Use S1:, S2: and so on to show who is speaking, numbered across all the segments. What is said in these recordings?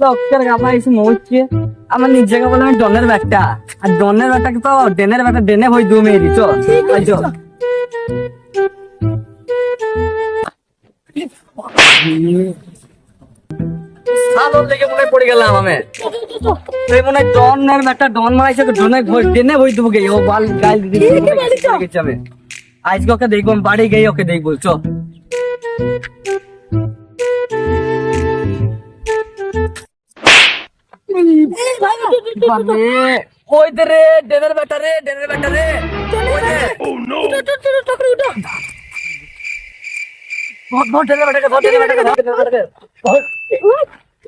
S1: লোকের গাবা এসে মরছে আমার নিজ জায়গা বলে আমি ডনের ব্যাগটা। আর ডনের ব্যাগটাকে তো ডেনের ব্যাগটা ডেনে হই দু মেয়ে দিচ্ছ সাদর লেগে মনে পড়ে গেলাম আমি। তুই মনে ডনের ব্যাগটা ডন মারাইছে ডনে ডেনে হই দেবো গে। ও বাল গাল দিদি আজকে ওকে দেখব বাড়ি গিয়ে ওকে দেখব চ দে রে ডেনের ব্যাটা রে ডেনের ব্যাটা রে ওই দে। ধর, ধর ডেনের ব্যাটাকে, ধর ডেনের ব্যাটাকে, ধর ডেনের ব্যাটাকে। ধর।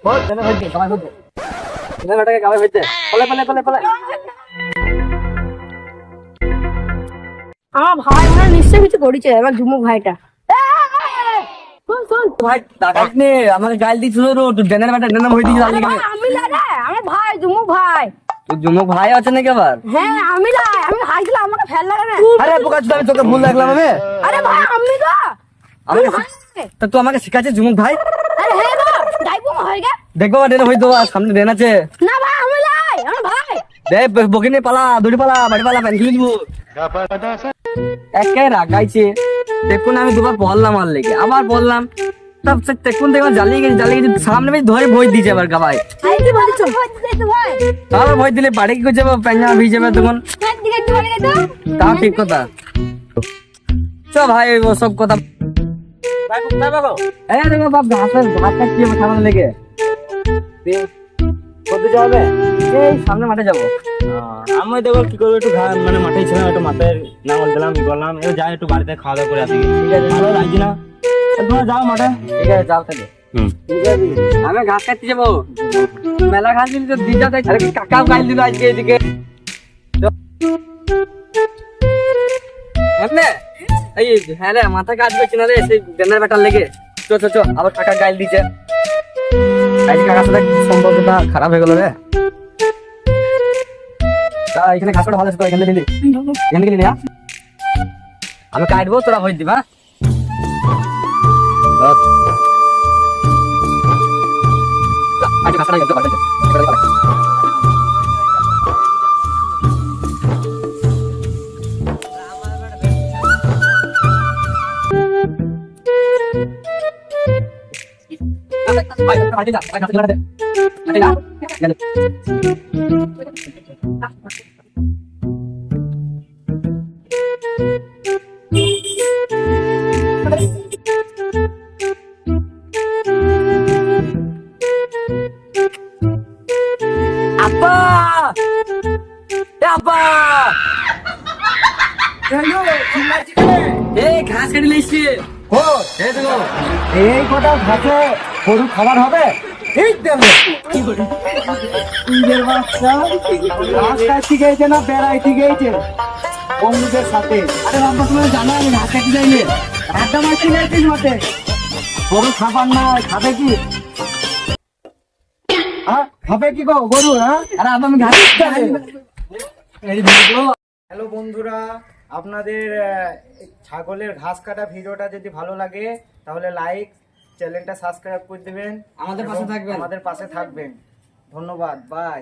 S1: ধর, ডেনের ভাইকে, গায়ে ফেলতে। ডেনের ব্যাটাকে গায়ে ফেলতে। পলে, পলে, পলে, পলে।
S2: আমার ভাই মনে নিশ্চয়ই কিছু করেছে এবার ঝুমুক ভাইটা
S1: ভাই, টাকাস নে, আমাকে গাল দিছিল রো, তুই ডেনের ব্যাটা, ডেনের দিয়েছিস আজকে।
S2: আমি লাই আমার ভাই ঝুমুক ভাই।
S1: তোর জুমুক ভাই আছে নাকি আবার?
S2: হ্যাঁ আমি লাই আমি হাই আমাকে ফেল লাগে না
S1: আরে বোকা আমি তোকে ভুল দেখলাম আমি।
S2: আরে ভাই আমি তো
S1: আমি
S2: ভাই
S1: তুই আমাকে শিখাচ্ছে জুমুক ভাই?
S2: আরে হ্যাঁ গো যাইবো গে
S1: দেখব ডেন সামনে ডেন আছে।
S2: না ভাই আমি লাই আমার ভাই।
S1: দে বকিনি পালা দড়ি পালা বাড়ি পালা একে রাগাইছে দেখুন আমি দুবার বললাম আর লেগে। আবার বললাম দেখুন দেখুন জ্বালিয়ে গেছে জ্বালিয়ে গেছে সামনে বেশ ধরে ভয় দিয়েছে আবার
S2: কি ভাই
S1: তাহলে ভয় দিলে বাড়ি কি করছে প্যাঞ্জামা ভিজে যাবে তখন। তাও ঠিক কথা। চ ভাই ও সব কথা। এই দেখো বাপ ঘাসের ঘাস কাটছি আমার সামনে লেগে? কোথায় যাবে এই সামনে মাঠে যাব।
S3: আমি দেখো কি করব একটু মানে মাঠে ছিলাম একটু মাঠে নাঙল দিলাম ই করলাম এবার যাই একটু বাড়িতে খাওয়া দাওয়া করে আসি।
S1: ঠিক আছে।
S3: ভালো লাগছে না? তোমরা যাও মাঠে।
S1: ঠিক আছে যাও তাহলে। ঠিক আছে। আমি ঘাস কাটতে যাব। মেলা ঘাস দিলি তো দিজা দেখ আরে কাকাও গাইল দিল আজকে এদিকে। এমনে? এই হ্যাঁ রে মাথা কাজ করছি না রে সেই বেনার বেটার লেগে। চো চো চো আবার কাকা গাইল দিছে। আজকে কাকার সাথে সম্পর্কটা খারাপ হয়ে গেল রে। তা এখানে ঘাস কাটা ভালো এখানে দিলি এখানে গেলি না আমি কাটবো, তোরা হয়ে? দিবা আজ ঘাস কাটা যাবে বাড়িতে আপা আপা এই ঘাস কেটে লিখছি এই
S3: কটা ঘাসে গরু খাবার হবে? এই দেবে বাচ্চা। না বেড়াইতে গিয়েছে বন্ধুদের সাথে।
S1: আরে বাবা জানো আমি ঘাস যাইনি
S3: গেছিস মাঠে গরু খাবার না খাবে কি? খাবে কি গো গরু হ্যাঁ
S1: আরে আমি ঘাস। এই ভিডিও
S3: হ্যালো বন্ধুরা আপনাদের ছাগলের ঘাস কাটা ভিডিওটা যদি ভালো লাগে তাহলে লাইক চ্যানেলটা সাবস্ক্রাইব করে দেবেন
S1: আমাদের পাশে থাকবেন।
S3: আমাদের পাশে থাকবেন ধন্যবাদ বাই